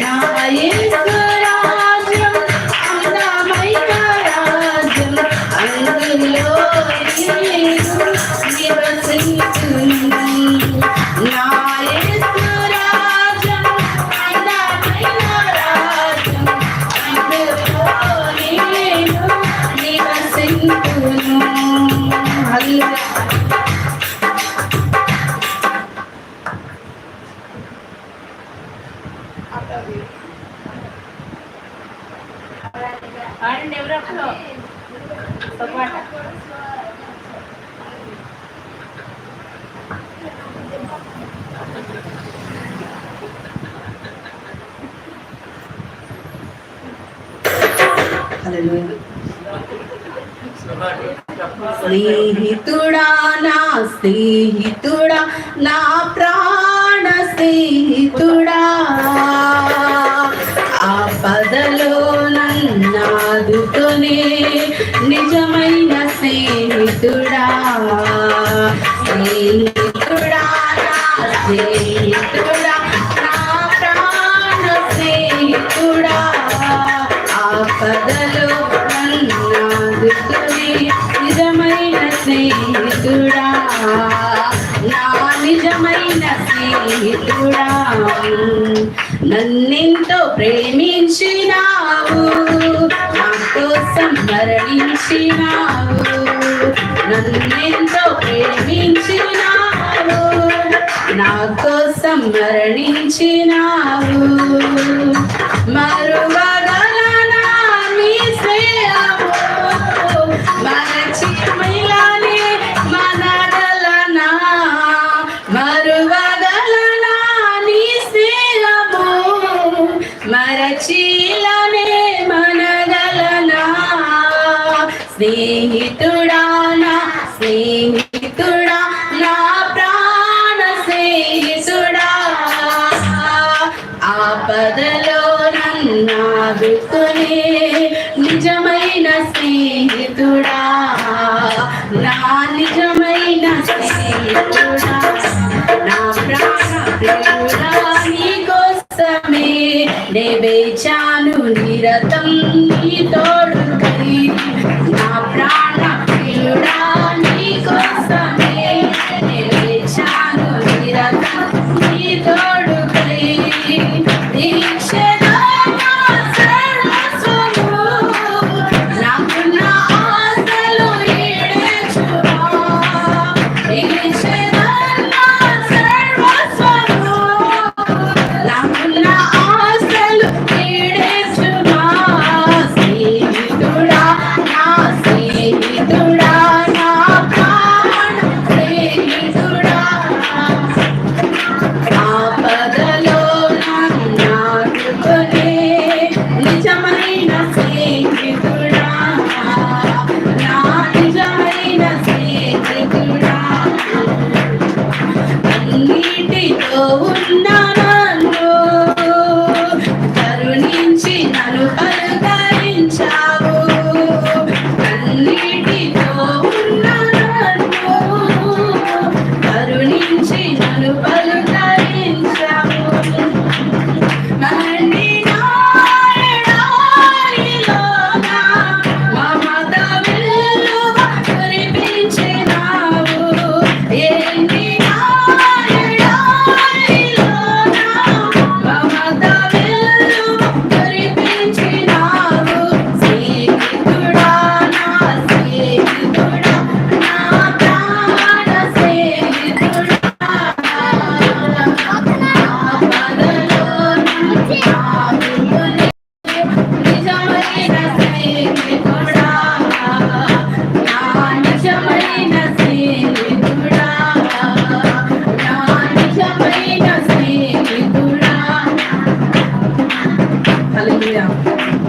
నా ఆడండి ఎవరో ఒకరు. ఒక స్నేహితుడా నా స్నేహితుడా నా ప్రాణ స్నేహితుడా అడుగుతూనే నిజమైన స్నేహితుడా స్నేహితుడా స్నేహితుడా నా ప్రాణ స్నేహితుడా. ఆపదలో నన్నాదుకునే నిజమైన స్నేహితుడా నా నిజమైన స్నేహితుడా. నన్నెంతో ప్రేమించినావు మరణించినావు నన్నెంతో ప్రేమించినావు నా కోసం మరణించినావు మరువగలనా నీ స్నేహము మరచిమిలానే మనగలనా మరువగలనా నీ స్నేహము మరచిలనే స్నేహితుడా నా స్నేహితుడా నా ప్రాణ స్నేహితుడా. ఆపదలో నన్నాదుకునే నిజమైన స్నేహితుడా. నా నిజమైన స్నేహితుడా. నా ప్రాణ ప్రియుడా నీ కోసమే నే వేచాను నిరతం నీ la la Hallelujah.